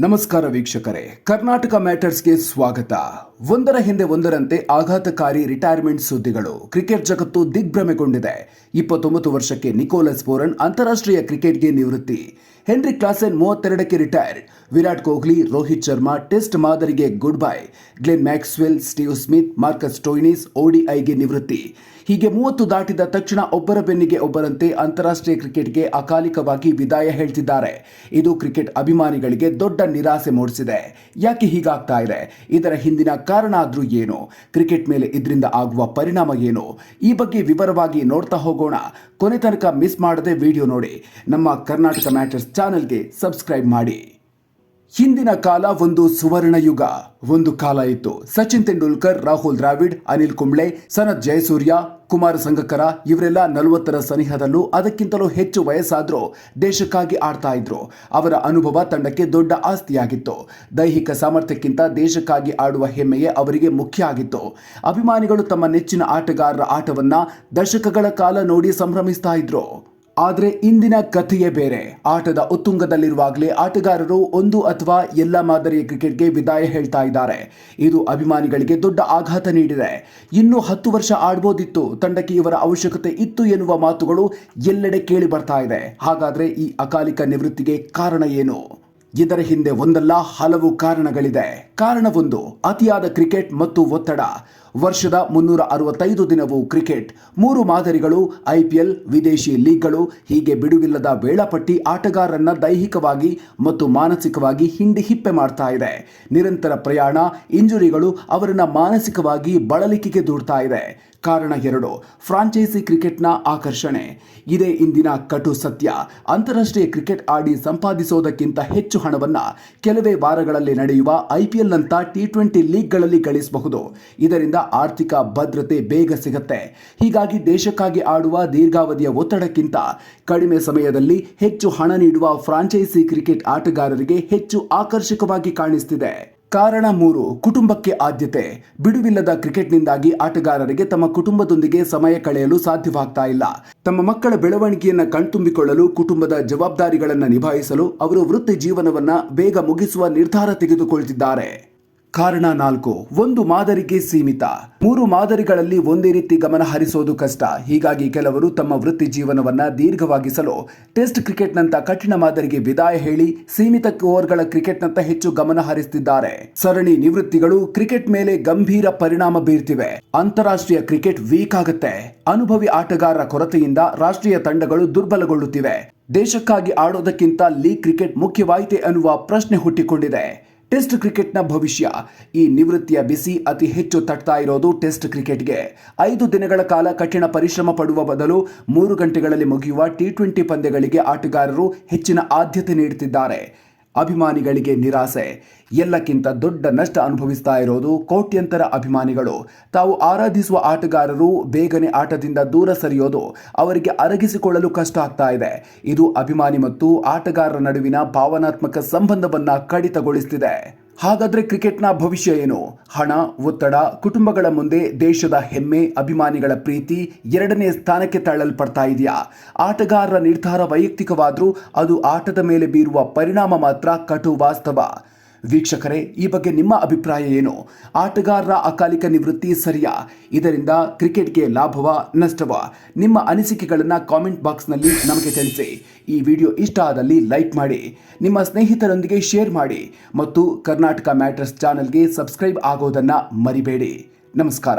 ನಮಸ್ಕಾರ ವೀಕ್ಷಕರೇ, ಕರ್ನಾಟಕ ಮ್ಯಾಟರ್ಸ್ಗೆ ಸ್ವಾಗತ. ಒಂದರ ಹಿಂದೆ ಒಂದರಂತೆ ಆಘಾತಕಾರಿ ರಿಟೈರ್ಮೆಂಟ್ ಸುದ್ದಿಗಳು ಕ್ರಿಕೆಟ್ ಜಗತ್ತು ದಿಗ್ಭ್ರಮೆಗೊಂಡಿದೆ. ಇಪ್ಪತ್ತೊಂಬತ್ತು ವರ್ಷಕ್ಕೆ ನಿಕೋಲಸ್ ಬೋರನ್ ಅಂತಾರಾಷ್ಟ್ರೀಯ ಕ್ರಿಕೆಟ್ಗೆ ನಿವೃತ್ತಿ. ಹೆನ್ರಿ ಕ್ಲಾಸೆನ್ ಮೂವತ್ತೆರಡಕ್ಕೆ ರಿಟೈರ್ಡ್. ವಿರಾಟ್ ಕೊಹ್ಲಿ, ರೋಹಿತ್ ಶರ್ಮಾ ಟೆಸ್ಟ್ ಮಾದರಿಗೆ goodbye. Glenn Maxwell, Steve Smith, Marcus Stoinis ಓಡಿಐಗೆ ನಿವೃತ್ತಿ. ಹೀಗೆ ಮೂವತ್ತು ದಾಟಿದ ತಕ್ಷಣ ಒಬ್ಬರ ಬೆನ್ನಿಗೆ ಒಬ್ಬರಂತೆ ಅಂತಾರಾಷ್ಟ್ರೀಯ ಕ್ರಿಕೆಟ್ಗೆ ಅಕಾಲಿಕವಾಗಿ ವಿದಾಯ ಹೇಳ್ತಿದ್ದಾರೆ. ಇದು ಕ್ರಿಕೆಟ್ ಅಭಿಮಾನಿಗಳಿಗೆ ದೊಡ್ಡ ನಿರಾಸೆ ಮೂಡಿಸಿದೆ. ಯಾಕೆ ಹೀಗಾಗ್ತಾ ಇದೆ? ಇದರ ಹಿಂದಿನ ಕಾರಣ ಆದರೂ ಏನು? ಕ್ರಿಕೆಟ್ ಮೇಲೆ ಇದರಿಂದ ಆಗುವ ಪರಿಣಾಮ ಏನು? ಈ ಬಗ್ಗೆ ವಿವರವಾಗಿ ನೋಡ್ತಾ ಹೋಗೋಣ. ಕೊನೆ ತನಕ ಮಿಸ್ ಮಾಡದೆ ವಿಡಿಯೋ ನೋಡಿ. ನಮ್ಮ ಕರ್ನಾಟಕ ಮ್ಯಾಟರ್ಸ್ ಚಾನೆಲ್ಗೆ ಸಬ್ಸ್ಕ್ರೈಬ್ ಮಾಡಿ. ಹಿಂದಿನ ಕಾಲ ಒಂದು ಸುವರ್ಣ ಯುಗ ಒಂದು ಕಾಲ ಇತ್ತು. ಸಚಿನ್ ತೆಂಡೂಲ್ಕರ್, ರಾಹುಲ್ ದ್ರಾವಿಡ್, ಅನಿಲ್ ಕುಂಬ್ಳೆ, ಸನತ್ ಜಯಸೂರ್ಯ, ಕುಮಾರ ಸಂಗಕ್ಕರ ಇವರೆಲ್ಲ ನಲವತ್ತರ ಸನಿಹದಲ್ಲೂ ಅದಕ್ಕಿಂತಲೂ ಹೆಚ್ಚು ವಯಸ್ಸಾದರೂ ದೇಶಕ್ಕಾಗಿ ಆಡ್ತಾ ಇದ್ರು. ಅವರ ಅನುಭವ ತಂಡಕ್ಕೆ ದೊಡ್ಡ ಆಸ್ತಿಯಾಗಿತ್ತು. ದೈಹಿಕ ಸಾಮರ್ಥ್ಯಕ್ಕಿಂತ ದೇಶಕ್ಕಾಗಿ ಆಡುವ ಹೆಮ್ಮೆಯೇ ಅವರಿಗೆ ಮುಖ್ಯ ಆಗಿತ್ತು. ಅಭಿಮಾನಿಗಳು ತಮ್ಮ ನೆಚ್ಚಿನ ಆಟಗಾರರ ಆಟವನ್ನ ದಶಕಗಳ ಕಾಲ ನೋಡಿ ಸಂಭ್ರಮಿಸ್ತಾ ಇದ್ರು. ಆದರೆ ಇಂದಿನ ಕಥೆಯೇ ಬೇರೆ. ಆಟದ ಉತ್ತುಂಗದಲ್ಲಿರುವಾಗಲೇ ಆಟಗಾರರು ಒಂದು ಅಥವಾ ಎಲ್ಲ ಮಾದರಿಯ ಕ್ರಿಕೆಟ್ಗೆ ವಿದಾಯ ಹೇಳ್ತಾ ಇದ್ದಾರೆ. ಇದು ಅಭಿಮಾನಿಗಳಿಗೆ ದೊಡ್ಡ ಆಘಾತ ನೀಡಿದೆ. ಇನ್ನು ಹತ್ತು ವರ್ಷ ಆಡ್ಬೋದಿತ್ತು. ತಂಡಕ್ಕೆ ಇವರ ಅವಶ್ಯಕತೆ ಇತ್ತು ಎನ್ನುವ ಮಾತುಗಳು ಎಲ್ಲೆಡೆ ಕೇಳಿ ಬರ್ತಾ ಇದೆ. ಹಾಗಾದ್ರೆ ಈ ಅಕಾಲಿಕ ನಿವೃತ್ತಿಗೆ ಕಾರಣ ಏನು? ಇದರ ಹಿಂದೆ ಒಂದಲ್ಲ ಹಲವು ಕಾರಣಗಳಿದೆ. ಕಾರಣವೊಂದು ಅತಿಯಾದ ಕ್ರಿಕೆಟ್ ಮತ್ತು ಒತ್ತಡ. ವರ್ಷದ ಮುನ್ನೂರ ಅರವತ್ತೈದು ದಿನವೂ ಕ್ರಿಕೆಟ್. ಮೂರು ಮಾದರಿಗಳು ಐಪಿಎಲ್ ವಿದೇಶಿ ಲೀಗ್ಗಳು, ಹೀಗೆ ಬಿಡುವಿಲ್ಲದ ವೇಳಾಪಟ್ಟಿ ಆಟಗಾರರನ್ನ ದೈಹಿಕವಾಗಿ ಮತ್ತು ಮಾನಸಿಕವಾಗಿ ಹಿಂಡಿ ಹಿಪ್ಪೆ ಮಾಡ್ತಾ ಇದೆ. ನಿರಂತರ ಪ್ರಯಾಣ, ಇಂಜುರಿಗಳು ಅವರನ್ನ ಮಾನಸಿಕವಾಗಿ ಬಳಲಿಕೆಗೆ ದೂಡ್ತಾ ಇದೆ. ಕಾರಣ ಎರಡು, ಫ್ರಾಂಚೈಸಿ ಕ್ರಿಕೆಟ್ನ ಆಕರ್ಷಣೆ. ಇದೇ ಇಂದಿನ ಕಟು ಸತ್ಯ. ಅಂತಾರಾಷ್ಟ್ರೀಯ ಕ್ರಿಕೆಟ್ ಆಡಿ ಸಂಪಾದಿಸೋದಕ್ಕಿಂತ ಹೆಚ್ಚು ಹಣವನ್ನು ಕೆಲವೇ ವಾರಗಳಲ್ಲಿ ನಡೆಯುವ ಐಪಿಎಲ್ನಂಥ ಟಿ ಟ್ವೆಂಟಿ ಲೀಗ್ಗಳಲ್ಲಿ ಗಳಿಸಬಹುದು. ಇದರಿಂದ ಆರ್ಥಿಕ ಭದ್ರತೆ ಬೇಗ ಸಿಗುತ್ತೆ. ಹೀಗಾಗಿ ದೇಶಕ್ಕಾಗಿ ಆಡುವ ದೀರ್ಘಾವಧಿಯ ಒತ್ತಡಕ್ಕಿಂತ ಕಡಿಮೆ ಸಮಯದಲ್ಲಿ ಹೆಚ್ಚು ಹಣ ನೀಡುವ ಫ್ರಾಂಚೈಸಿ ಕ್ರಿಕೆಟ್ ಆಟಗಾರರಿಗೆ ಹೆಚ್ಚು ಆಕರ್ಷಕವಾಗಿ ಕಾಣಿಸ್ತಿದೆ. ಕಾರಣ ಮೂರು, ಕುಟುಂಬಕ್ಕೆ ಆದ್ಯತೆ. ಬಿಡುವಿಲ್ಲದ ಕ್ರಿಕೆಟ್ನಿಂದಾಗಿ ಆಟಗಾರರಿಗೆ ತಮ್ಮ ಕುಟುಂಬದೊಂದಿಗೆ ಸಮಯ ಕಳೆಯಲು ಸಾಧ್ಯವಾಗ್ತಾ ಇಲ್ಲ. ತಮ್ಮ ಮಕ್ಕಳ ಬೆಳವಣಿಗೆಯನ್ನು ಕಣ್ತುಂಬಿಕೊಳ್ಳಲು, ಕುಟುಂಬದ ಜವಾಬ್ದಾರಿಗಳನ್ನು ನಿಭಾಯಿಸಲು ಅವರು ವೃತ್ತಿ ಜೀವನವನ್ನು ಬೇಗ ಮುಗಿಸುವ ನಿರ್ಧಾರ ತೆಗೆದುಕೊಳ್ತಿದ್ದಾರೆ. ಕಾರಣ ನಾಲ್ಕು, ಒಂದು ಮಾದರಿಗೆ ಸೀಮಿತ. ಮೂರು ಮಾದರಿಗಳಲ್ಲಿ ಒಂದೇ ರೀತಿ ಗಮನ ಹರಿಸೋದು ಕಷ್ಟ. ಹೀಗಾಗಿ ಕೆಲವರು ತಮ್ಮ ವೃತ್ತಿ ಜೀವನವನ್ನ ದೀರ್ಘವಾಗಿಸಲು ಟೆಸ್ಟ್ ಕ್ರಿಕೆಟ್ನಂತ ಕಠಿಣ ಮಾದರಿಗೆ ವಿದಾಯ ಹೇಳಿ ಸೀಮಿತ ಓವರ್ಗಳ ಕ್ರಿಕೆಟ್ನಂತ ಹೆಚ್ಚು ಗಮನ ಹರಿಸುತ್ತಿದ್ದಾರೆ ಸರಣಿ ನಿವೃತ್ತಿಗಳು ಕ್ರಿಕೆಟ್ ಮೇಲೆ ಗಂಭೀರ ಪರಿಣಾಮ ಬೀರ್ತಿವೆ. ಅಂತಾರಾಷ್ಟ್ರೀಯ ಕ್ರಿಕೆಟ್ ವೀಕ್ ಆಗುತ್ತೆ. ಅನುಭವಿ ಆಟಗಾರರ ಕೊರತೆಯಿಂದ ರಾಷ್ಟ್ರೀಯ ತಂಡಗಳು ದುರ್ಬಲಗೊಳ್ಳುತ್ತಿವೆ. ದೇಶಕ್ಕಾಗಿ ಆಡೋದಕ್ಕಿಂತ ಲೀಗ್ ಕ್ರಿಕೆಟ್ ಮುಖ್ಯವಾಯಿತೆ ಅನ್ನುವ ಪ್ರಶ್ನೆ ಹುಟ್ಟಿಕೊಂಡಿದೆ. ಟೆಸ್ಟ್ ಕ್ರಿಕೆಟ್ನ ಭವಿಷ್ಯ. ಈ ನಿವೃತ್ತಿಯ ಬಿಸಿ, ಅತಿ ಹೆಚ್ಚು ತಟ್ತಾ ಇರೋದು ಟೆಸ್ಟ್ ಕ್ರಿಕೆಟ್ಗೆ. ಐದು ದಿನಗಳ ಕಾಲ ಕಠಿಣ ಪರಿಶ್ರಮ ಪಡುವ ಬದಲು ಮೂರು ಗಂಟೆಗಳಲ್ಲಿ ಮುಗಿಯುವ ಟಿ ಟ್ವೆಂಟಿ ಪಂದ್ಯಗಳಿಗೆ ಆಟಗಾರರು ಹೆಚ್ಚಿನ ಆದ್ಯತೆ ನೀಡುತ್ತಿದ್ದಾರೆ. ಅಭಿಮಾನಿಗಳಿಗೆ ನಿರಾಸೆ. ಎಲ್ಲಕ್ಕಿಂತ ದೊಡ್ಡ ನಷ್ಟ ಅನುಭವಿಸ್ತಾ ಇರೋದು ಕೋಟ್ಯಂತರ ಅಭಿಮಾನಿಗಳು. ತಾವು ಆರಾಧಿಸುವ ಆಟಗಾರರು ಬೇಗನೆ ಆಟದಿಂದ ದೂರ ಸರಿಯೋದು ಅವರಿಗೆ ಅರಗಿಸಿಕೊಳ್ಳಲು ಕಷ್ಟ ಆಗ್ತಾ ಇದೆ. ಇದು ಅಭಿಮಾನಿ ಮತ್ತು ಆಟಗಾರರ ನಡುವಿನ ಭಾವನಾತ್ಮಕ ಸಂಬಂಧವನ್ನು ಕಡಿತಗೊಳಿಸುತ್ತಿದೆ ಹಾಗಾದ್ರೆ ಕ್ರಿಕೆಟ್ನ ಭವಿಷ್ಯ ಏನು? ಹಣ, ಒತ್ತಡ, ಕುಟುಂಬಗಳ ಮುಂದೆ ದೇಶದ ಹೆಮ್ಮೆ, ಅಭಿಮಾನಿಗಳ ಪ್ರೀತಿ ಎರಡನೇ ಸ್ಥಾನಕ್ಕೆ ತಳ್ಳಲ್ಪಡ್ತಾ ಇದೆಯಾ? ಆಟಗಾರರ ನಿರ್ಧಾರ ವೈಯಕ್ತಿಕವಾದರೂ ಅದು ಆಟದ ಮೇಲೆ ಬೀರುವ ಪರಿಣಾಮ ಮಾತ್ರ ಕಟು ವಾಸ್ತವ. ವೀಕ್ಷಕರೇ, ಈ ಬಗ್ಗೆ ನಿಮ್ಮ ಅಭಿಪ್ರಾಯ ಏನು? ಆಟಗಾರರ ಅಕಾಲಿಕ ನಿವೃತ್ತಿ ಸರಿಯಾ? ಇದರಿಂದ ಕ್ರಿಕೆಟ್ಗೆ ಲಾಭವ, ನಷ್ಟವ? ನಿಮ್ಮ ಅನಿಸಿಕೆಗಳನ್ನು ಕಾಮೆಂಟ್ ಬಾಕ್ಸ್ನಲ್ಲಿ ನಮಗೆ ತಿಳಿಸಿ. ಈ ವಿಡಿಯೋ ಇಷ್ಟ ಆದಲ್ಲಿ ಲೈಕ್ ಮಾಡಿ, ನಿಮ್ಮ ಸ್ನೇಹಿತರೊಂದಿಗೆ ಶೇರ್ ಮಾಡಿ ಮತ್ತು ಕರ್ನಾಟಕ ಮ್ಯಾಟರ್ಸ್ ಚಾನಲ್ಗೆ ಸಬ್ಸ್ಕ್ರೈಬ್ ಆಗೋದನ್ನು ಮರಿಬೇಡಿ. ನಮಸ್ಕಾರ.